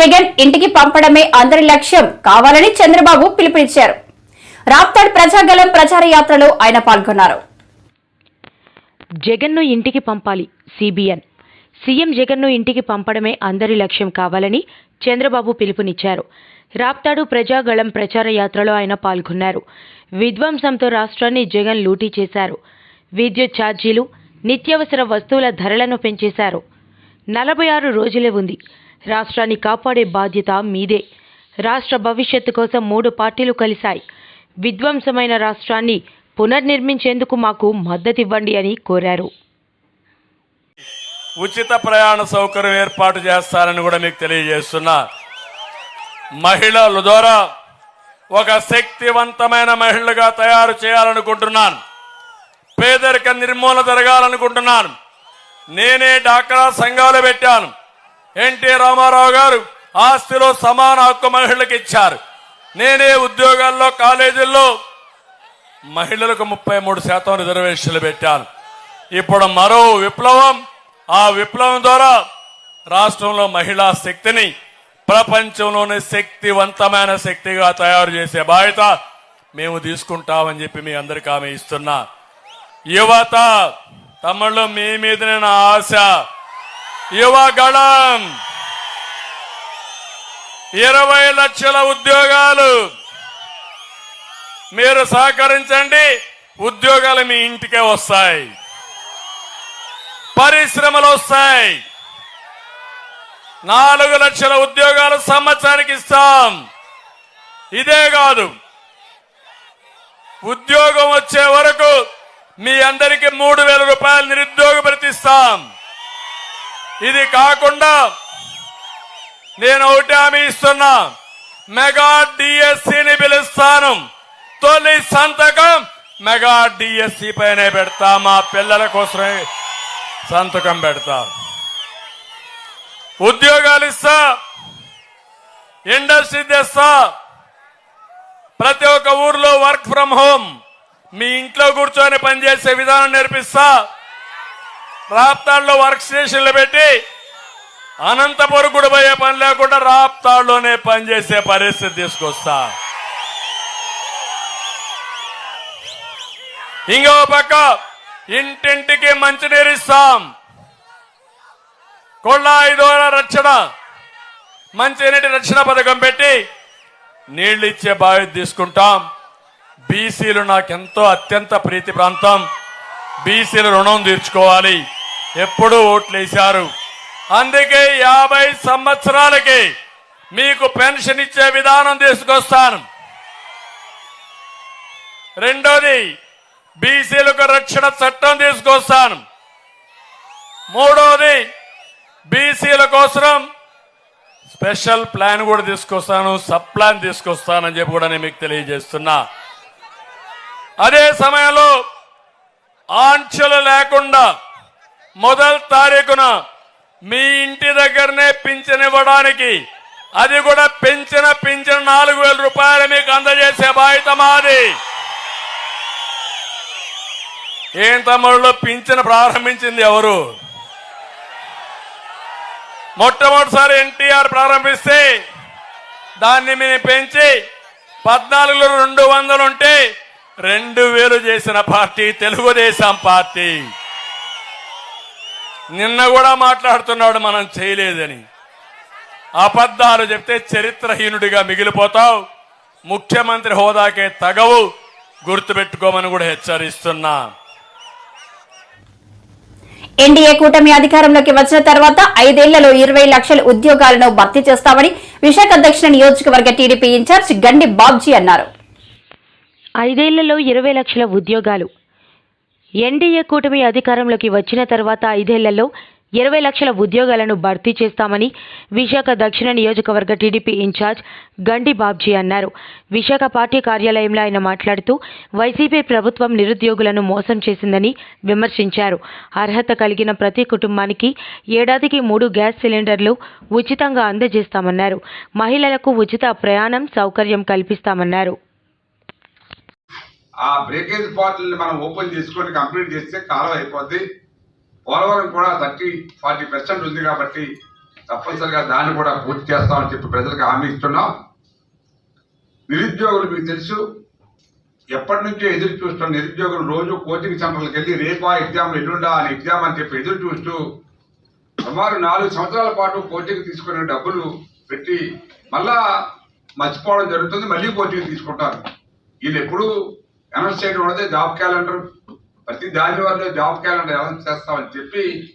జగన్ ఇంటికి పంపడమే అందరి లక్ష్యం. కావాలని చంద్రబాబు పిలుపునిచ్చారు. రాప్తాడ్ ప్రజాగలం ప్రచార యాత్రలో ఆయన పాల్గొన్నారు. జగన్ను ఇంటికి పంపాలి సిబిఎన్. సీఎం జగన్ను ఇంటికి పంపడమే అందరి లక్ష్యం కావాలని చంద్రబాబు పిలుపునిచ్చారు. రాప్తాడు ప్రజాగళం ప్రచార యాత్రలో ఆయన పాల్గొన్నారు. విధ్వంసంతో రాష్ట్రాన్ని జగన్ లూటీ చేశారు. విద్యుత్ ఛార్జీలు నిత్యావసర వస్తువుల ధరలను పెంచేశారు. నలభై ఆరు రోజులే ఉంది. రాష్ట్రాన్ని కాపాడే బాధ్యత మీదే. రాష్ట్ర భవిష్యత్తు కోసం మూడు పార్టీలు కలిశాయి. విధ్వంసమైన రాష్ట్రాన్ని పునర్నిర్మించేందుకు మాకు మద్దతివ్వండి అని కోరారు. ఉచిత ప్రయాణ సౌకర్యం ఏర్పాటు చేస్తారని కూడా మీకు తెలియజేస్తున్నా. మహిళల ద్వారా ఒక శక్తివంతమైన మహిళగా తయారు చేయాలనుకుంటున్నాను. పేదరిక నిర్మూలన జరగాలనుకుంటున్నాను. నేనే డాక్రా సంఘాలు పెట్టాను. ఎన్టీ రామారావు గారు ఆస్తిలో సమాన హక్కు మహిళలకు ఇచ్చారు. నేనే ఉద్యోగాల్లో కాలేజీల్లో మహిళలకు ముప్పై మూడు శాతం రిజర్వేషన్లు పెట్టాను. ఇప్పుడు మరో విప్లవం ఆ విప్లవం ద్వారా రాష్ట్రంలో మహిళా శక్తిని ప్రపంచంలోనే శక్తివంతమైన శక్తిగా తయారు చేసే బాధ్యత మేము తీసుకుంటామని చెప్పి మీ అందరికీ ఆమె ఇస్తున్నా. యువత తమ్ముళ్ళు మీ మీదనే నా ఆశ. యువగళం ఇరవై లక్షల ఉద్యోగాలు. మీరు సహకరించండి ఉద్యోగాలు మీ ఇంటికే వస్తాయి. పరిశ్రమలు వస్తాయి. నాలుగు లక్షల ఉద్యోగాలు సంవత్సరానికి ఇస్తాం. ఇదే కాదు ఉద్యోగం వచ్చే వరకు మీ అందరికీ మూడు వేల రూపాయలు నిరుద్యోగ ప్రతిస్తాం ఇది కాకుండా నేను ఒకటి హామీ ఇస్తున్నా. మెగా డిఎస్సిని పిలుస్తాను. తొలి సంతకం మెగా డిఎస్సి పైనే పెడతా. మా పిల్లల కోసమే సంతకం పెడతా. ఉద్యోగాలు ఇస్తా. ఇండస్ట్రీ తెస్తా. ప్రతి ఒక్క ఊర్లో వర్క్ ఫ్రం హోమ్. మీ ఇంట్లో కూర్చొని పనిచేసే విధానం నేర్పిస్తా. రాప్తాడులో వర్క్ స్టేషన్లు పెట్టి అనంతపురం కూడా పోయే పని లేకుండా రాప్తాడులోనే పనిచేసే పరిస్థితి తీసుకొస్తా. ఇంకో పక్క ఇంటింటికి మంచినీరు ఇస్తాం. కొళ్ళాయి ద్వారా రక్షణ మంచినీటి రక్షణ పథకం పెట్టి నీళ్ళు ఇచ్చే బాధ్యత తీసుకుంటాం. బీసీలు నాకెంతో అత్యంత ప్రీతి ప్రాంతం. బీసీలు రుణం తీర్చుకోవాలి. ఎప్పుడూ ఓట్లేశారు. అందుకే యాభై సంవత్సరాలకి మీకు పెన్షన్ ఇచ్చే విధానం తీసుకొస్తాను. రెండోది బీసీలకు రక్షణ చట్టం తీసుకొస్తాను. మూడోది బీసీల కోసం స్పెషల్ ప్లాన్ కూడా తీసుకొస్తాను సబ్ ప్లాన్ తీసుకొస్తానని చెప్పి కూడా నేను మీకు తెలియజేస్తున్నా. అదే సమయంలో ఆంక్షలు లేకుండా మొదటి తారీఖున మీ ఇంటి దగ్గరనే పింఛన్ ఇవ్వడానికి అది కూడా పెంచిన పింఛన్ నాలుగు వేల రూపాయలు మీకు అందజేసే బాధ్యత మాది. ఏం తమ్ముళ్ళు పింఛన్ ప్రారంభించింది ఎవరు? మొట్టమొదటిసారి ఎన్టీఆర్ ప్రారంభిస్తే దాన్ని మేము పెంచి పద్నాలుగులో రెండు వందలు ఉంటే రెండు వేలు చేసిన పార్టీ తెలుగుదేశం పార్టీ. నిన్న కూడా మాట్లాడుతున్నాడు మనం చేయలేదని. అబద్ధాలు చెప్తే చరిత్రహీనుడిగా మిగిలిపోతావు. ముఖ్యమంత్రి హోదాకే తగవు. గుర్తుపెట్టుకోమని కూడా హెచ్చరిస్తున్నా. ఎన్డీఏ కూటమి అధికారంలోకి వచ్చిన తర్వాత ఐదేళ్ళలో ఇరవై లక్షల ఉద్యోగాలను భర్తీ చేస్తామని విశాఖ దక్షిణ నియోజకవర్గ టీడీపీ ఇన్ఛార్జ్ గండి బాబ్జీ అన్నారు. ఐదేళ్ళలో ఇరవై లక్షల ఉద్యోగాలు ఎన్డీఏ కూటమి అధికారంలోకి వచ్చిన తర్వాత ఐదేళ్ళలో ఇరవై లక్షల ఉద్యోగాలను భర్తీ చేస్తామని విశాఖ దక్షిణ నియోజకవర్గ టీడీపీ ఇన్ఛార్జ్ గండి బాబ్జీ అన్నారు. విశాఖ పార్టీ కార్యాలయంలో ఆయన మాట్లాడుతూ వైసీపీ ప్రభుత్వం నిరుద్యోగులను మోసం చేసిందని విమర్శించారు. అర్హత కలిగిన ప్రతి కుటుంబానికి ఏడాదికి మూడు గ్యాస్ సిలిండర్లు ఉచితంగా అందజేస్తామన్నారు. మహిళలకు ఉచిత ప్రయాణం సౌకర్యం కల్పిస్తామన్నారు. ఆ బ్రేకేజ్ పార్ట్ని మనం ఓపెన్ చేసుకొని కంప్లీట్ చేస్తే కాలం అయిపోద్ది. పోలవరం కూడా థర్టీ ఫార్టీ పర్సెంట్ ఉంది కాబట్టి తప్పనిసరిగా దాన్ని కూడా పూర్తి చేస్తామని చెప్పి ప్రజలకు హామీ ఇస్తున్నాం. నిరుద్యోగులు మీకు తెలుసు ఎప్పటి నుంచో ఎదురు చూస్తున్న నిరుద్యోగులు రోజు కోచింగ్ సెంటర్లకు వెళ్ళి రేపా ఎగ్జామ్ ఎల్లుండా అని ఎగ్జామ్ అని చెప్పి ఎదురు చూస్తూ సుమారు నాలుగు సంవత్సరాల పాటు కోచింగ్ తీసుకునే డబ్బులు పెట్టి మళ్ళా మర్చిపోవడం జరుగుతుంది మళ్ళీ కోచింగ్ తీసుకుంటారు. వీళ్ళు ఎప్పుడూ అనౌన్స్ చేయడం ఉండదు జాబ్ క్యాలెండర్. ప్రతి దాని వల్ల జాబ్ క్యాలెండర్ అనౌన్స్ చేస్తామని చెప్పి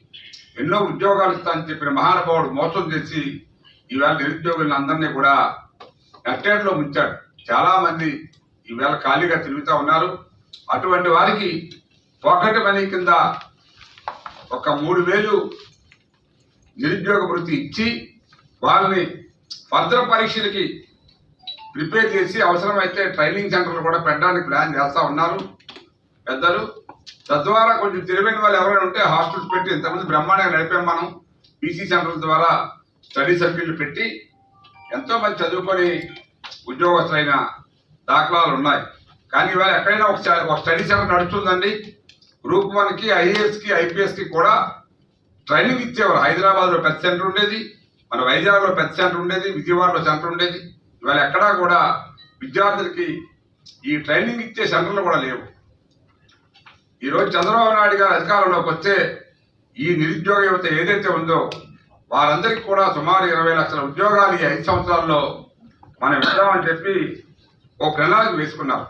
ఎన్నో ఉద్యోగాలు ఇస్తామని చెప్పిన మహానుభావుడు మోసం చేసి ఈవేళ నిరుద్యోగులను అందరినీ కూడా నట్టేట్లో ముంచాడు. చాలా మంది ఈవేళ ఖాళీగా తిరుగుతూ ఉన్నారు. అటువంటి వారికి ఒకటి మనీ కింద ఒక మూడు వేలు నిరుద్యోగ వృత్తి ఇచ్చి వాళ్ళని భద్ర పరీక్షలకి ప్రిపేర్ చేసి అవసరమైతే ట్రైనింగ్ సెంటర్లు కూడా పెట్టడానికి ప్లాన్ చేస్తూ ఉన్నారు. పెద్దలు తద్వారా కొంచెం తెలివైన వాళ్ళు ఎవరైనా ఉంటే హాస్టల్స్ పెట్టి ఇంతకుముందు బ్రహ్మాండంగా నడిపాం మనం. పీసీ సెంటర్ల ద్వారా స్టడీ సర్కిల్ పెట్టి ఎంతో మంది చదువుకొని ఉద్యోగస్తులైన దాఖలాలు ఉన్నాయి. కానీ ఇవాళ ఎక్కడైనా ఒక ఒక స్టడీ సెంటర్ నడుస్తుందండి. గ్రూప్ వన్కి ఐఏఎస్కి ఐపీఎస్కి కూడా ట్రైనింగ్ ఇచ్చేవారు. హైదరాబాద్లో పెద్ద సెంటర్ ఉండేది మన వైజాగ్లో పెద్ద సెంటర్ ఉండేది విజయవాడలో సెంటర్ ఉండేది. ఇవాళ ఎక్కడా కూడా విద్యార్థులకి ఈ ట్రైనింగ్ ఇచ్చే సెంటర్లు కూడా లేవు. ఈరోజు చంద్రబాబు నాయుడు గారు అధికారంలోకి వస్తే ఈ నిరుద్యోగ యువత ఏదైతే ఉందో వారందరికీ కూడా సుమారు ఇరవై లక్షల ఉద్యోగాలు ఈ ఐదు సంవత్సరాల్లో మనం ఇద్దామని చెప్పి ఒక ప్రణాళిక వేసుకున్నాం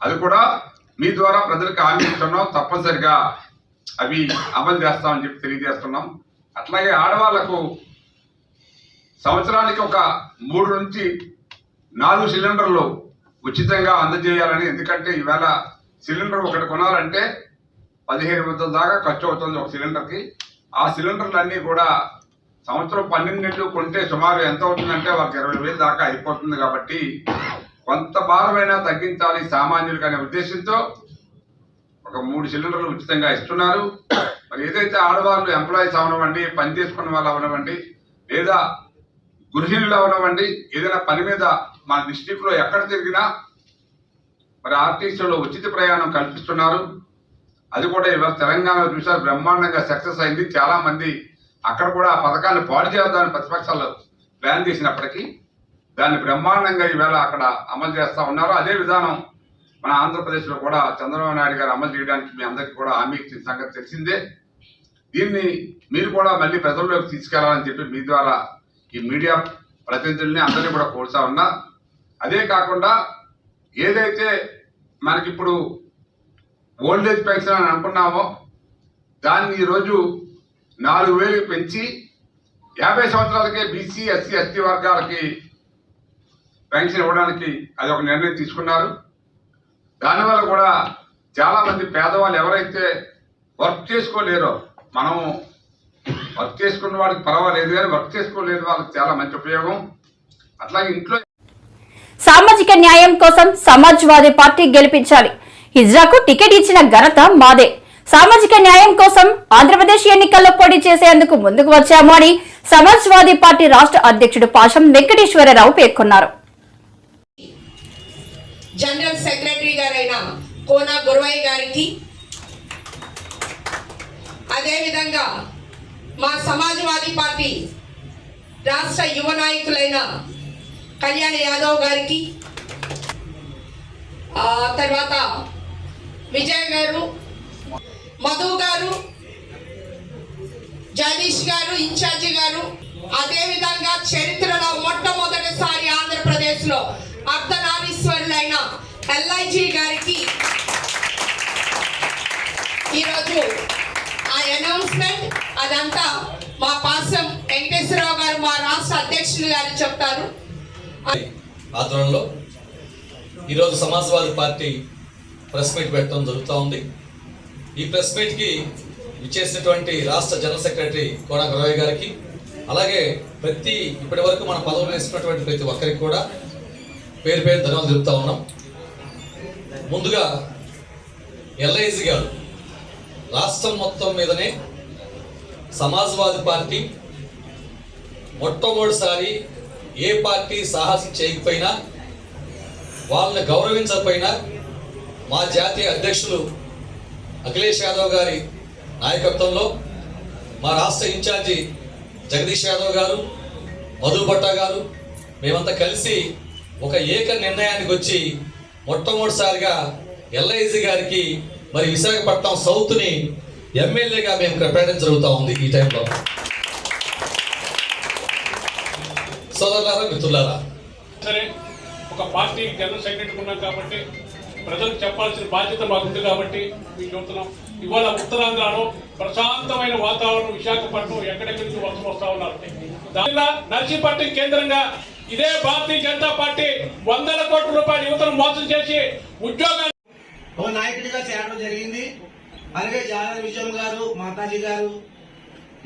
అది కూడా మీ ద్వారా ప్రజలకు హామీ ఇస్తున్నాం తప్పనిసరిగా అవి అమలు చేస్తామని చెప్పి తెలియజేస్తున్నాం. అట్లాగే ఆడవాళ్ళకు సంవత్సరానికి ఒక మూడు నుంచి నాలుగు సిలిండర్లు ఉచితంగా అందజేయాలని. ఎందుకంటే ఈవేళ సిలిండర్ ఒకటి కొనాలంటే పదిహేను వందల దాకా ఖర్చు అవుతుంది ఒక సిలిండర్కి. ఆ సిలిండర్లన్నీ కూడా సంవత్సరం పన్నెండు కొంటే సుమారు ఎంత అవుతుందంటే వాళ్ళకి ఇరవై వేలు దాకా అయిపోతుంది కాబట్టి కొంత భారమైనా తగ్గించాలి సామాన్యులకు అనే ఉద్దేశంతో ఒక మూడు సిలిండర్లు ఉచితంగా ఇస్తున్నారు. మరి ఏదైతే ఆడవాళ్ళు ఎంప్లాయీస్ అవనివ్వండి పని చేసుకున్న వాళ్ళు అవనివ్వండి లేదా గృహిణులు అవనివ్వండి ఏదైనా పని మీద మన డిస్టిక్లో ఎక్కడ తిరిగినా మరి ఆర్టీసీలో ఉచిత ప్రయాణం కల్పిస్తున్నారు. అది కూడా ఇవాళ తెలంగాణలో చూసారు బ్రహ్మాండంగా సక్సెస్ అయింది. చాలామంది అక్కడ కూడా ఆ పథకాన్ని పాడు చేద్దామని ప్రతిపక్షాలు ప్లాన్ చేసినప్పటికీ దాన్ని బ్రహ్మాండంగా ఈవేళ అక్కడ అమలు చేస్తా ఉన్నారు. అదే విధానం మన ఆంధ్రప్రదేశ్లో కూడా చంద్రబాబు నాయుడు గారు అమలు చేయడానికి మీ అందరికీ కూడా హామీ ఇచ్చిన సంగతి తెలిసిందే. దీన్ని మీరు కూడా మళ్ళీ ప్రజల్లోకి తీసుకెళ్ళాలని చెప్పి మీ ద్వారా ఈ మీడియా ప్రతినిధుల్ని అందరినీ కూడా కోరుతా ఉన్నా. అదే కాకుండా ఏదైతే మనకిప్పుడు ఓల్డేజ్ పెన్షన్ అని అనుకున్నామో దాన్ని ఈరోజు నాలుగు వేలు పెంచి యాభై సంవత్సరాలకే బీసీ ఎస్సీ ఎస్టీ వర్గాలకి పెన్షన్ ఇవ్వడానికి అది ఒక నిర్ణయం తీసుకున్నారు. దానివల్ల కూడా చాలామంది పేదవాళ్ళు ఎవరైతే వర్క్ చేసుకోలేరో మనం వర్క్ చేసుకున్న వాళ్ళకి పర్వాలేదు కానీ వర్క్ చేసుకోలేని వాళ్ళకి చాలా మంచి ఉపయోగం. అట్లాగే ఇంట్లో సామాజిక న్యాయం కోసం సమాజ్వాదీ పార్టీ గెలిపించాలి. హిజ్రాకు టికెట్ ఇచ్చిన ఘనత మాదే. సామాజిక న్యాయం కోసం ఆంధ్రప్రదేశ్ ఎన్నికల్లో పోటీ చేసేందుకు ముందుకు వచ్చాము అని సమాజ్వాదీ పార్టీ రాష్ట్ర అధ్యక్షుడు పాషం వెంకటేశ్వరరావు పేర్కొన్నారు. జనరల్ సెక్రటరీ గారైన కోనా గురవయ్య గారికి అదేవిధంగా మా సమాజ్వాదీ పార్టీ రాష్ట్ర యువ నాయకులైన కళ్యాణ్ యాదవ్ గారికి తర్వాత విజయ్ గారు మధు గారు జగదీష్ గారు ఇన్ఛార్జి గారు అదేవిధంగా చరిత్రలో మొట్టమొదటిసారి ఆంధ్రప్రదేశ్లో అర్ధనారీశ్వరులైన ఎల్ఐజీ గారికి ఈరోజు ఆ అనౌన్స్మెంట్ అదంతా మా పాసం వెంకటేశ్వరరావు గారు మా రాష్ట్ర అధ్యక్షులు గారు చెప్తారు. ఆధ్వర్యంలో ఈరోజు సమాజ్వాదీ పార్టీ ప్రెస్ మీట్ పెట్టడం జరుగుతూ ఉంది. ఈ ప్రెస్ మీట్కి ఇచ్చేసినటువంటి రాష్ట్ర జనరల్ సెక్రటరీ కోన గురవయ్య గారికి అలాగే ప్రతి ఇప్పటి వరకు మన పదవులు వేసుకున్నటువంటి ప్రతి ఒక్కరికి కూడా పేరు పేరు ధన్యవాదాలు తెలుపుతా ఉన్నాం. ముందుగా ఎల్ఐజి గారు రాష్ట్రం మొత్తం మీదనే సమాజ్వాదీ పార్టీ మొట్టమొదటిసారి ఏ పార్టీ సాహసం చేయకపోయినా వాళ్ళని గౌరవించకపోయినా మా జాతీయ అధ్యక్షులు అఖిలేష్ యాదవ్ గారి నాయకత్వంలో మా రాష్ట్ర ఇన్ఛార్జి జగదీష్ యాదవ్ గారు మధు భట్టా గారు మేమంతా కలిసి ఒక ఏక నిర్ణయానికి వచ్చి మొట్టమొదటిసారిగా ఎల్ఐజి గారికి మరి విశాఖపట్నం సౌత్ని ఎమ్మెల్యేగా మేము ప్రకటించగలుగుతా ఉంది ఈ టైంలో. సోదరులారా మిత్రులారా. సరే ఒక పార్టీ జనరల్ సెక్రటరీ ఉన్నాం కాబట్టి ప్రజలకు చెప్పాల్సిన బాధ్యత మాకుంది కాబట్టి మీకు చెబుతున్నాం. ఇవాళ ఉత్తరాంధ్రలో ప్రశాంతమైన వాతావరణం విశాఖపట్నం ఎక్కడెక్కడి నుంచి వలస వస్తా ఉన్నారు. దానిలో నర్సీపట్నం కేంద్రంగా ఇదే భారతీయ జనతా పార్టీ వందల కోట్ల రూపాయల యువతను మోసం చేసి ఉద్యోగాలు ఓ నాయకుడిగా చేరడం జరిగింది. అలాగే జానర్ విజయం గారు మాతాజీ గారు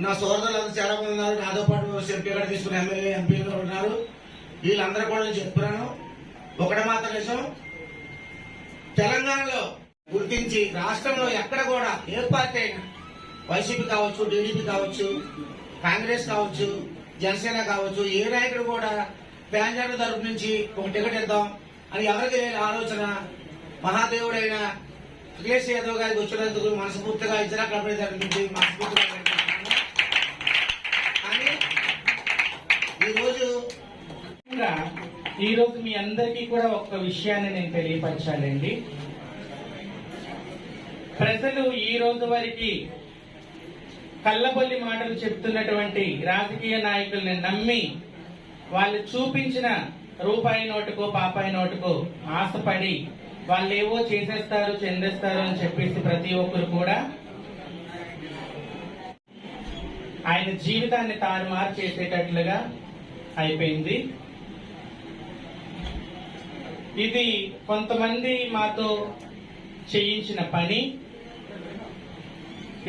నా సోదరులందరూ చాలా మంది ఉన్నారు. నాతో పాటు ఎంపీ కూడా తీసుకున్న ఎమ్మెల్యే ఎంపీలు ఉన్నారు. వీళ్ళందరూ కూడా నేను చెప్తున్నాను. ఒకటి మాత్రం విషయం తెలంగాణలో గుర్తించి రాష్ట్రంలో ఎక్కడ కూడా ఏ పార్టీ అయినా వైసీపీ కావచ్చు టీడీపీ కావచ్చు కాంగ్రెస్ కావచ్చు జనసేన కావచ్చు ఏ నాయకుడు కూడా ప్యాంజాడు తరపు నుంచి ఒక టికెట్ ఇద్దాం అని ఎవరికి ఆలోచన మహాదేవుడైన అఖిలేష్ యాదవ్ గారికి వచ్చినందుకు మనస్ఫూర్తిగా ఇతర కబడ్డీ తరపు నుంచి మనస్ఫూర్తిగా అభినందిస్తున్నాను. కానీ ఈరోజు ముఖ్యంగా ఈ రోజు మీ అందరికీ కూడా ఒక విషయాన్ని నేను తెలియపరచాలండి. ప్రజలు ఈ రోజు వరకు కళ్ళబొల్లి మాటలు చెప్తున్నటువంటి రాజకీయ నాయకుల్ని నమ్మి వాళ్ళు చూపించిన రూపాయి నోటుకో పాపాయి నోటుకో ఆశపడి వాళ్ళు ఏవో చేసేస్తారు చెందేస్తారు అని చెప్పేసి ప్రతి ఒక్కరు కూడా ఆయన జీవితాన్ని తారుమారు చేసేటట్లుగా అయిపోయింది. ఇది కొంతమంది మాతో చేయించిన పని.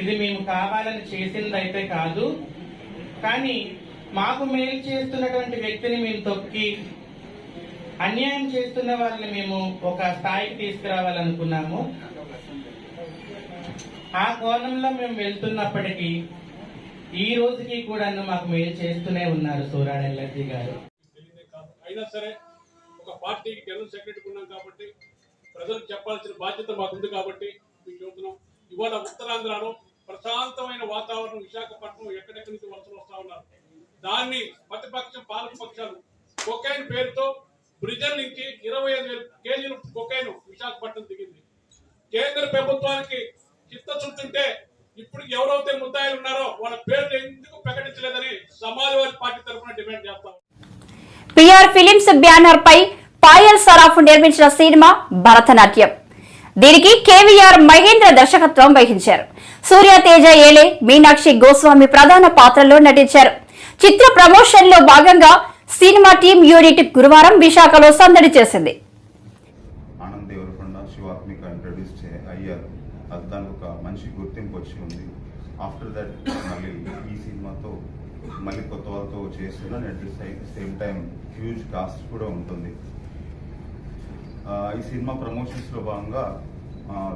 ఇది మేము కావాలని చేసింది అయితే కాదు. కానీ మాకు మేలు చేస్తున్నటువంటి వ్యక్తిని మేము తొక్కి అన్యాయం చేస్తున్న వాళ్ళని మేము ఒక స్థాయికి తీసుకురావాలనుకున్నాము. ఆ కోణంలో మేము వెళ్తున్నప్పటికీ ఈ రోజుకి కూడా మాకు మేలు చేస్తూనే ఉన్నారు సూరాడ ఎల్లర్జీ గారు. కాదు. అయినా సరే ఒక పార్టీకి జనరల్ సెక్రటరీ ఉన్నాం కాబట్టి ప్రజలకు చెప్పాల్సిన బాధ్యత మాకుంది కాబట్టి మీకు చెబుతున్నాం ఇవాళ ఉత్తరాంధ్రలో ప్రశాంతమైన వాతావరణం విశాఖపట్నం ఎక్కడెక్కడి నుంచి వలసలు వస్తా ఉన్నారు. దాన్ని ప్రతిపక్షం పాలకపక్షాలు కొకైన్ పేరుతో బ్రిజన్ నుంచి ఇరవై ఐదు వేల కేజీలు కొకైన్ విశాఖపట్నం దిగింది. కేంద్ర ప్రభుత్వానికి చిత్తశుద్ధి ఇప్పుడు ఎవరైతే ముద్దాయిలు ఉన్నారో వాళ్ళ పేర్లు ఎందుకు ప్రకటించలేదని సమాజ్వాదీ పార్టీ తరఫున డిమాండ్ చేస్తాం. పిఆర్ ఫిలిమ్స్ బ్యానర్ పై పాయల్ సరాఫ్ నిర్మించిన సినిమా భరతనాట్యం. దీనికి కేవీఆర్ మహేంద్ర దర్శకత్వం వహించారు. సూర్య తేజ ఏలే మీనాక్షి గోస్వామి ప్రధాన పాత్రలో నటించారు. చిత్ర ప్రమోషన్లో భాగంగా సినిమా టీం యూనిట్ గురువారం విశాఖలో సందడి చేసింది. శివాత్మిక అయ్యారు. అది దానికి ఒక మంచి గుర్తింపు వచ్చి ఉంది. ఆఫ్టర్ దట్ మళ్ళీ ఈ సినిమాతో మళ్ళీ కొత్త వాళ్ళతో చేస్తున్నాను at the same time huge cost కూడా ఉంటుంది. ఈ సినిమా ప్రమోషన్స్లో భాగంగా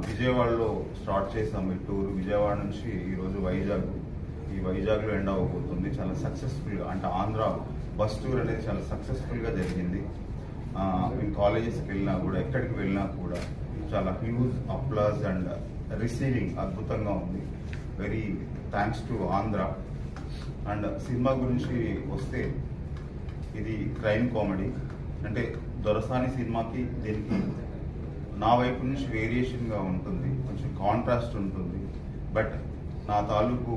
విజయవాడలో స్టార్ట్ చేసాము ఈ టూర్. విజయవాడ నుంచి ఈరోజు వైజాగ్. ఈ వైజాగ్లో ఎండ్ అవ్వబోతుంది. చాలా సక్సెస్ఫుల్గా అంటే ఆంధ్ర బస్ టూర్ అనేది చాలా సక్సెస్ఫుల్గా జరిగింది. మేము కాలేజెస్కి వెళ్ళినా కూడా ఎక్కడికి వెళ్ళినా కూడా చాలా హ్యూజ్ అప్లాజ్ అండ్ రిసీవింగ్ అద్భుతంగా ఉంది. Very thanks to Andhra and cinema గురించి వస్తే ఇది క్రైమ్ కామెడీ అంటే దొరసాని సినిమాకి దీనికి నా వైపు నుంచి వేరియేషన్గా ఉంటుంది కొంచెం కాంట్రాస్ట్ ఉంటుంది. బట్ నా తాలూకు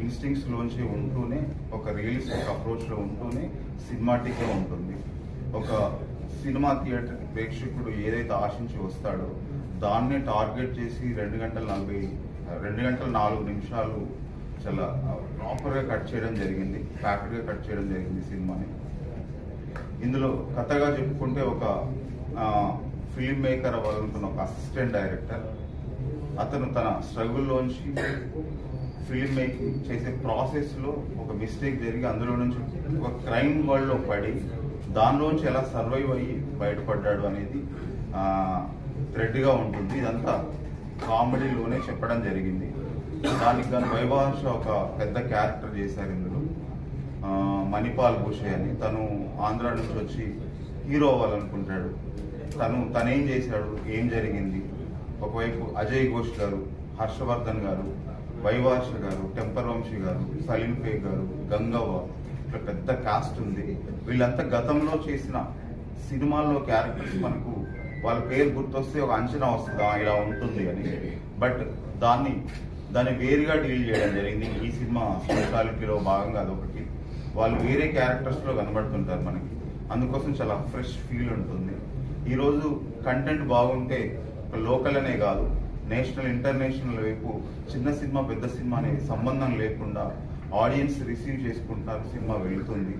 ఇన్స్టింగ్స్లోంచి ఉంటూనే ఒక రియలిస్టిక్ అప్రోచ్లో ఉంటూనే సినిమాటిక్గా ఉంటుంది. ఒక సినిమా థియేటర్ ప్రేక్షకుడు ఏదైతే ఆశించి వస్తాడో దాన్నే టార్గెట్ చేసి రెండు గంటల నలభై రెండు గంటల నాలుగు నిమిషాలు చాలా ప్రాపర్గా కట్ చేయడం జరిగింది ప్యాక్డ్గా కట్ చేయడం జరిగింది సినిమాని. ఇందులో కథగా చెప్పుకుంటే ఒక ఫిల్మ్ మేకర్ అవ్వాలనుకున్న ఒక అసిస్టెంట్ డైరెక్టర్ అతను తన స్ట్రగుల్లోంచి ఫిల్మ్ మేకింగ్ చేసే ప్రాసెస్లో ఒక మిస్టేక్ జరిగి అందులో నుంచి ఒక క్రైమ్ వరల్డ్లో పడి దానిలోంచి ఎలా సర్వైవ్ అయ్యి బయటపడ్డాడు అనేది థ్రెడ్గా ఉంటుంది. ఇదంతా కామెడీలోనే చెప్పడం జరిగింది. దానికి గాను వైభాష ఒక పెద్ద క్యారెక్టర్ చేశారు ఇందులో. మణిపాల్ భూషే అని. తను ఆంధ్ర నుంచి వచ్చి హీరో అవ్వాలనుకుంటాడు. తను తనేం చేశాడు? ఏం జరిగింది? ఒకవైపు అజయ్ ఘోష్ గారు హర్షవర్ధన్ గారు వైవార్ష గారు టెంపర్ వంశీ గారు సలీం ఫే గారు గంగవ్వ ఇట్లా పెద్ద కాస్ట్ ఉంది. వీళ్ళంతా గతంలో చేసిన సినిమాల్లో క్యారెక్టర్స్ మనకు వాళ్ళ పేరు గుర్తొస్తే ఒక అంచనా వస్తుంది ఇలా ఉంటుంది అని బట్ దాన్ని దాన్ని వేరుగా డీల్ చేయడం జరిగింది. ఈ సినిమా స్పెషాలిటీలో భాగంగా అదొకటి. వాళ్ళు వేరే క్యారెక్టర్స్లో కనబడుతుంటారు మనకి. అందుకోసం చాలా ఫ్రెష్ ఫీల్ ఉంటుంది. ఈరోజు కంటెంట్ బాగుంటే లోకల్ అనే కాదు నేషనల్ ఇంటర్నేషనల్ వైపు చిన్న సినిమా పెద్ద సినిమా అనే సంబంధం లేకుండా ఆడియన్స్ రిసీవ్ చేసుకుంటారు సినిమా వెళుతుంది.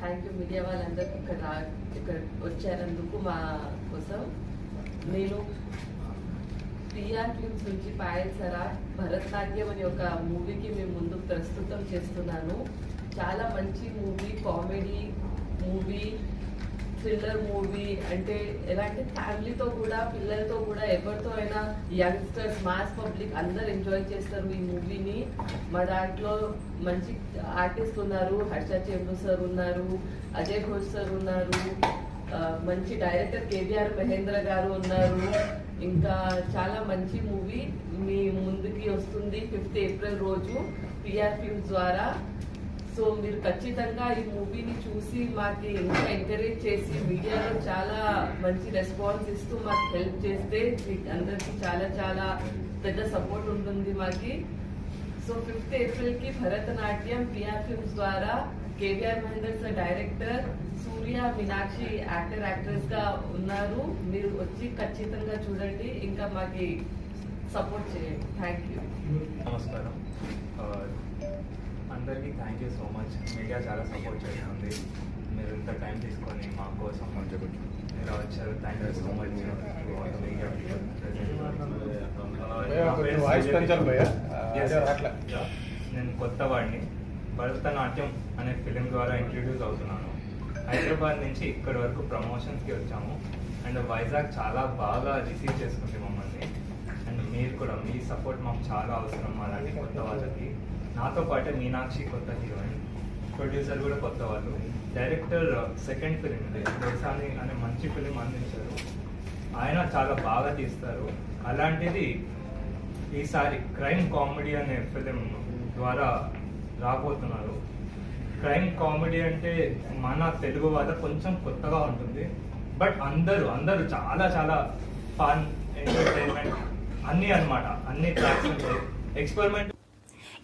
థ్యాంక్ యూ మీడియా వాళ్ళందరికీ ఇక్కడ ఇక్కడ వచ్చారందుకు మా కోసం. నేను పిఆర్ ఫిల్మ్స్ నుంచి పాయల్ సరా భరతనాట్యం అనే ఒక మూవీకి మేము ముందు ప్రస్తుతం చేస్తున్నాను. చాలా మంచి movie comedy movie thriller movie అంటే ఎలాంటి ఫ్యామిలీతో కూడా పిల్లలతో కూడా ఎవరితో అయినా యంగ్స్టర్స్ మాస్ పబ్లిక్ అందరు ఎంజాయ్ చేస్తారు ఈ మూవీని. మా దాంట్లో మంచి ఆర్టిస్ట్ ఉన్నారు హర్ష చేంబు సార్ ఉన్నారు అజయ్ ఘోష్ సార్ ఉన్నారు మంచి డైరెక్టర్ కేవీఆర్ మహేంద్ర గారు ఉన్నారు. ఇంకా చాలా మంచి మూవీ మీ ముందుకి వస్తుంది ఫిఫ్త్ ఏప్రిల్ రోజు పిఆర్ ఫిల్మ్స్ ద్వారా. సో మీరు ఖచ్చితంగా ఈ మూవీని చూసి మాకు ఇంకా ఎంకరేజ్ చేసి మీడియాలో చాలా మంచి రెస్పాన్స్ ఇస్తూ మాకు హెల్ప్ చేస్తే మీకు అందరికీ చాలా చాలా పెద్ద సపోర్ట్ ఉంటుంది మాకి. సో ఫిఫ్త్ ఏప్రిల్కి భరతనాట్యం పిఆర్ ఫిల్మ్స్ ద్వారా KVR Mahender sir director Surya Meenakshi actor యాక్ట్రెస్గా ఉన్నారు. మీరు వచ్చి ఖచ్చితంగా చూడండి. ఇంకా మాకి సపోర్ట్ చేయండి. థ్యాంక్ యూ నమస్కారం. అందరికీ thank you so much media చాలా సపోర్ట్ చేస్తుంది. మీరు ఇంత టైం తీసుకొని మా కోసం మీరు వచ్చారు? థ్యాంక్ యూ సో మచ్ నేను కొత్త వాడిని భరతనాట్యం అనే ఫిలిం ద్వారా ఇంట్రడ్యూస్ అవుతున్నాను. హైదరాబాద్ నుంచి ఇక్కడి వరకు ప్రమోషన్స్కి వచ్చాము. అండ్ వైజాగ్ చాలా బాగా రిసీవ్ చేసుకుంది మమ్మల్ని. అండ్ మీరు కూడా మీ సపోర్ట్ మాకు చాలా అవసరం అలాంటి కొత్త వాళ్ళకి. నాతో పాటే మీనాక్షి కొత్త హీరోయిన్ ప్రొడ్యూసర్ కూడా కొత్త వాళ్ళు. డైరెక్టర్ సెకండ్ ఫిలిం ఇది దేశాని అనే మంచి ఫిలిం అందించారు. ఆయన చాలా బాగా తీస్తారు. అలాంటిది ఈసారి క్రైమ్ కామెడీ అనే ఫిలిం ద్వారా రాబోతున్నారు. క్రైమ్ కామెడీ అంటే మన తెలుగు వాళ్ళ కొంచెం కొత్తగా ఉంటుంది. బట్ అందరూ అందరూ చాలా చాలా ఫన్ ఎంటర్టైన్మెంట్ అన్నీ అన్నమాట. అన్ని ట్రాక్స్ ఉంటాయి. ఎక్స్పెరిమెంట్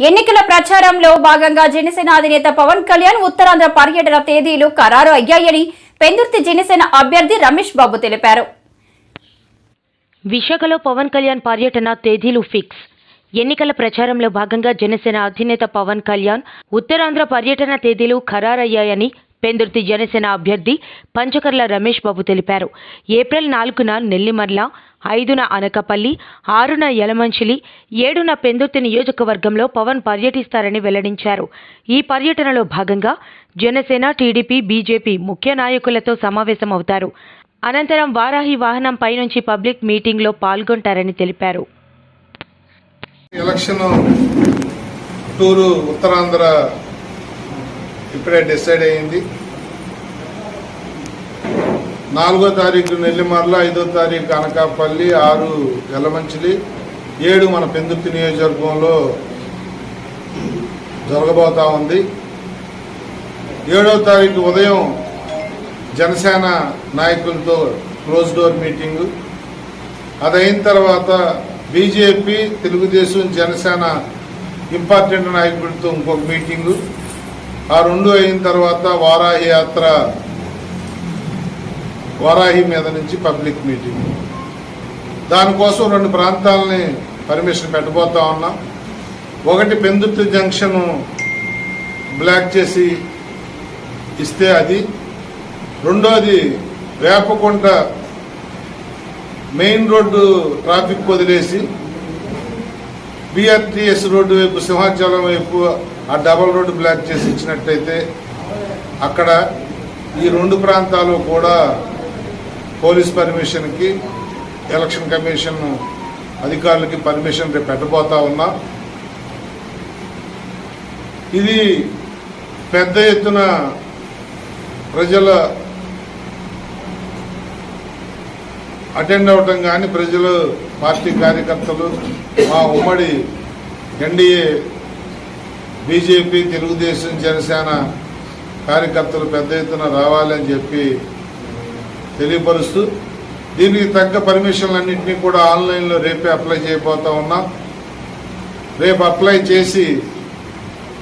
ఎన్నికల ప్రచారంలో భాగంగా జనసేన అధినేత పవన్ కళ్యాణ్ ఉత్తరాంధ్ర పర్యటన తేదీలు ఖరారు అయ్యాయని పెందుర్తి జనసేన అభ్యర్థి రమేష్ బాబు తెలిపారు. విశాఖలో పవన్ కళ్యాణ్ పర్యటన తేదీలు ఫిక్స్. ఎన్నికల ప్రచారంలో భాగంగా జనసేన అధినేత పవన్ కళ్యాణ్ ఉత్తరాంధ్ర పర్యటన తేదీలు ఖరారయ్యాయని పెందుర్తి జనసేన అభ్యర్థి పంచకర్ల రమేష్ బాబు తెలిపారు. ఏప్రిల్ నాలుగున నెల్లిమర్ల ఐదున అనకపల్లి ఆరున యలమంచిలి ఏడున పెందుర్తి నియోజకవర్గంలో పవన్ పర్యటిస్తారని వెల్లడించారు. ఈ పర్యటనలో భాగంగా జనసేన టీడీపీ బీజేపీ ముఖ్య నాయకులతో సమావేశమవుతారు. అనంతరం వారాహి వాహనం పైనుంచి పబ్లిక్ మీటింగ్లో పాల్గొంటారని తెలిపారు. ఎలక్షన్ టూరు ఉత్తరాంధ్ర ఇప్పుడే డిసైడ్ అయింది నాలుగో తారీఖు నెల్లిమర్ల ఐదో తారీఖు అనకాపల్లి ఆరు ఎల్లమంచిలి ఏడు మన పెందుర్తి నియోజకవర్గంలో జరగబోతా ఉంది. ఏడో తారీఖు ఉదయం జనసేన నాయకులతో క్లోజ్ డోర్ మీటింగు. అదైన తర్వాత బీజేపీ తెలుగుదేశం జనసేన ఇంపార్టెంట్ నాయకులతో ఇంకొక మీటింగు. ఆ రెండు అయిన తర్వాత వారాహి యాత్ర వారాహి మీద నుంచి పబ్లిక్ మీటింగ్. దానికోసం రెండు ప్రాంతాలని పర్మిషన్ పెట్టబోతా ఉన్నాం. ఒకటి పెందుర్తి జంక్షన్ బ్లాక్ చేసి ఇస్తే అది. రెండోది వేపకుంట మెయిన్ రోడ్డు ట్రాఫిక్ వదిలేసి బిఆర్టీఎస్ రోడ్డు వైపు సింహాచలం వైపు ఆ డబల్ రోడ్డు బ్లాక్ చేసి ఇచ్చినట్టయితే అక్కడ ఈ రెండు ప్రాంతాలు కూడా పోలీస్ పర్మిషన్కి ఎలక్షన్ కమిషన్ అధికారులకి పర్మిషన్ రేపు పెట్టబోతా ఉన్నా ఇది పెద్ద ఎత్తున ప్రజల అటెండ్ అవటం కానీ ప్రజలు పార్టీ కార్యకర్తలు మా ఉమ్మడి ఎన్డీఏ బీజేపీ తెలుగుదేశం జనసేన కార్యకర్తలు పెద్ద ఎత్తున రావాలని చెప్పి తెలియపరుస్తూ దీనికి తగ్గ పర్మిషన్లన్నింటినీ కూడా ఆన్లైన్లో రేపే అప్లై చేయబోతా ఉన్నాం. రేపు అప్లై చేసి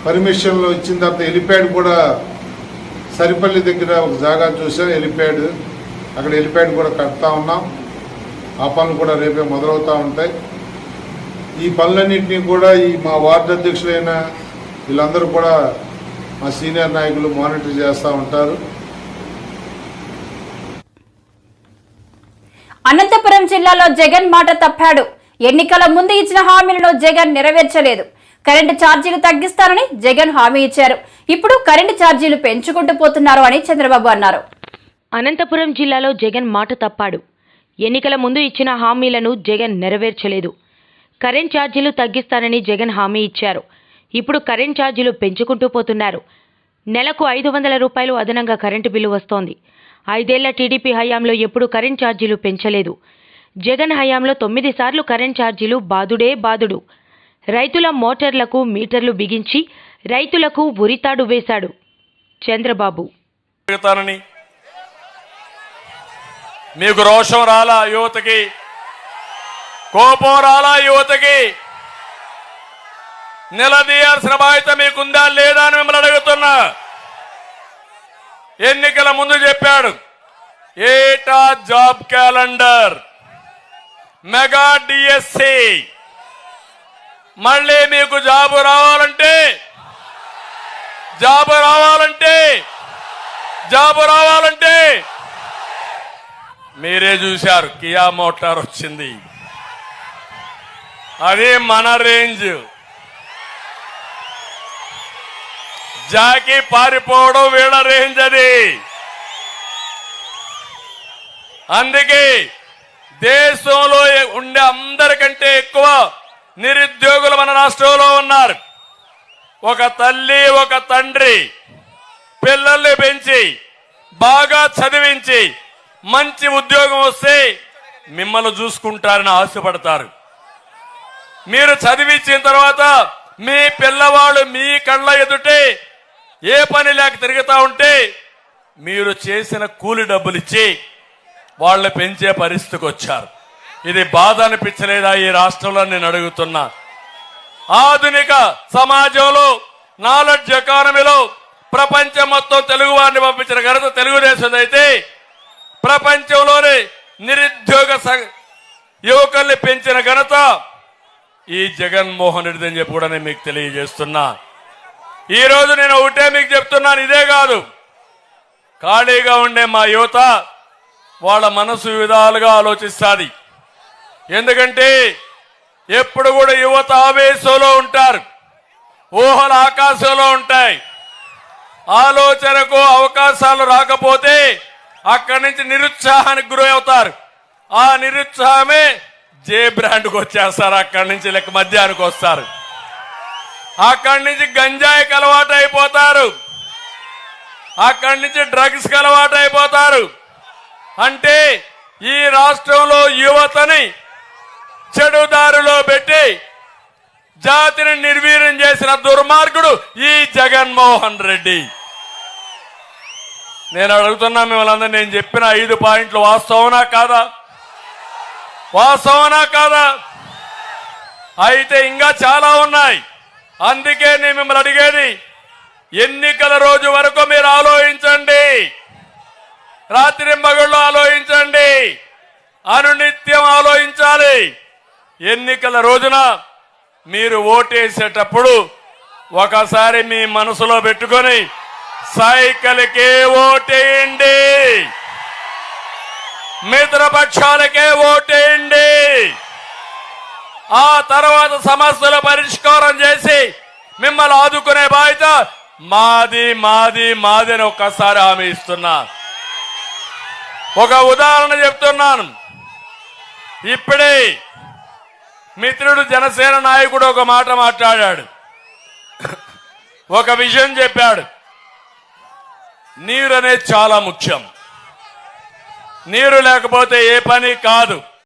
పర్మిషన్లు ఇచ్చిన తర్వాత హెలిప్యాడ్ కూడా సరిపల్లి దగ్గర ఒక జాగా చూసాం హెలిప్యాడ్. అక్కడ హెలిప్యాడ్ కూడా కడతా ఉన్నాం. ఆ పనులు కూడా రేపే మొదలవుతూ ఉంటాయి. ఈ పనులన్నింటినీ కూడా ఈ మా వార్డు అధ్యక్షులైన వీళ్ళందరూ కూడా మా సీనియర్ నాయకులు మానిటర్ చేస్తూ ఉంటారు. అనంతపురం జిల్లాలో జగన్ మాట తప్పాడు. ఎన్నికల ముందు ఇచ్చిన హామీలను జగన్ నెరవేర్చలేదు. కరెంటు ఛార్జీలు తగ్గిస్తానని జగన్ హామీ ఇచ్చారు. ఇప్పుడు కరెంటు ఛార్జీలు పెంచుకుంటూ పోతున్నారు అని చంద్రబాబు అన్నారు. అనంతపురం జిల్లాలో జగన్ మాట తప్పాడు. ఎన్నికల ముందు ఇచ్చిన హామీలను జగన్ నెరవేర్చలేదు. కరెంట్ ఛార్జీలు తగ్గిస్తానని జగన్ హామీ ఇచ్చారు. ఇప్పుడు కరెంట్ ఛార్జీలు పెంచుకుంటూ పోతున్నారు. నెలకు ఐదు వందల రూపాయలు అదనంగా కరెంటు బిల్లు వస్తోంది. ఐదేళ్ళ టీడీపీ హయాంలో ఎప్పుడు కరెంట్ ఛార్జీలు పెంచలేదు. జగన్ హయాంలో తొమ్మిది సార్లు కరెంట్ ఛార్జీలు బాదుడే బాదుడు. రైతుల మోటార్లకు మీటర్లు బిగించి రైతులకు ఉరితాడు వేశాడు చంద్రబాబు. మీకు రోషం రాలా యువతకి? కోపం రాలా యువతకి? నిలదీయాల్సిన బాధ్యత మీకుందా లేదా అని మిమ్మల్ని అడుగుతున్నా. ఎన్నికల ముందు చెప్పాడు. ఏటా జాబ్ క్యాలెండర్? Mega DSC. మళ్ళీ మీకు జాబు రావాలంటే? జాబు రావాలంటే? జాబు రావాలంటే? మీరే చూశారు కియా మోటార్ వచ్చింది. అది మన రేంజ్. జాకి పారిపోవడం వీళ్ళ రేంజ్ అది అందుకే దేశంలో ఉండే అందరికంటే ఎక్కువ నిరుద్యోగులు మన రాష్ట్రంలో ఉన్నారు. ఒక తల్లి ఒక తండ్రి పిల్లల్ని పెంచి బాగా చదివించి మంచి ఉద్యోగం వస్తే మిమ్మల్ని చూసుకుంటారని ఆశపడతారు. మీరు చదివించిన తర్వాత మీ పిల్లవాడు మీ కళ్ళ ఎదుటే ఏ పని లేక తిరుగుతూ ఉంటే మీరు చేసిన కూలి డబ్బులు ఇచ్చి వాళ్ళని పెంచే పరిస్థితికి వచ్చారు. ఇది బాధ అనిపించలేదా ఈ రాష్ట్రంలో నేను అడుగుతున్నా. ఆధునిక సమాజంలో నాలెడ్జ్ ఎకానమీలో ప్రపంచం మొత్తం తెలుగు వారిని పంపించిన ఘనత తెలుగుదేశం అయితే ప్రపంచంలోని నిరుద్యోగ యువకుల్ని పెంచిన ఘనత ఈ జగన్మోహన్ రెడ్డి అని చెప్పి కూడా నేను మీకు తెలియజేస్తున్నా. ఈరోజు నేను ఒకటే మీకు చెప్తున్నాను ఇదే కాదు. ఖాళీగా ఉండే మా యువత వాళ్ళ మనసు విధాలుగా ఆలోచిస్తుంది. ఎందుకంటే ఎప్పుడు కూడా యువత ఆవేశంలో ఉంటారు ఊహలు ఆకాశంలో ఉంటాయి. ఆలోచనకు అవకాశాలు రాకపోతే అక్కడి నుంచి నిరుత్సాహానికి గురి అవుతారు. ఆ నిరుత్సాహమే జే బ్రాండ్కి వచ్చేస్తారు అక్కడి నుంచి లెక్క మధ్యానికి వస్తారు. అక్కడి నుంచి గంజాయికి అలవాటు అయిపోతారు. అక్కడి నుంచి డ్రగ్స్కి అలవాటు అయిపోతారు. అంటే ఈ రాష్ట్రంలో యువతని చెడుదారులో పెట్టి జాతిని నిర్వీర్యం చేసిన దుర్మార్గుడు ఈ జగన్మోహన్ రెడ్డి. నేను అడుగుతున్నా మిమ్మల్ని అందరూ నేను చెప్పిన ఐదు పాయింట్లు వాస్తవనా కాదా? వాస్తవనా కాదా? అయితే ఇంకా చాలా ఉన్నాయి. అందుకే నేను మిమ్మల్ని అడిగేది ఎన్నికల రోజు వరకు మీరు ఆలోచించండి. రాత్రి మగుళ్ళు ఆలోచించండి. అనునిత్యం ఆలోచించాలి. ఎన్నికల రోజున మీరు ఓటేసేటప్పుడు ఒకసారి మీ మనసులో పెట్టుకొని సైకిల్కే ఓటేయండి. మిత్రపక్షాలకే ఓటేయండి. ఆ తర్వాత సమస్యల పరిష్కారం చేసి మిమ్మల్ని ఆదుకునే బాధ్యత మాది మాది మాది అని ఒక్కసారి హామీ ఇస్తున్నా. ఒక ఉదాహరణ చెప్తున్నాను. ఇప్పుడే మిత్రుడు జనసేన నాయకుడు ఒక మాట మాట్లాడాడు. ఒక విషయం చెప్పాడు. నీరు అనేది చాలా ముఖ్యం. నీరు లేకపోతే ఏ పని కాదు.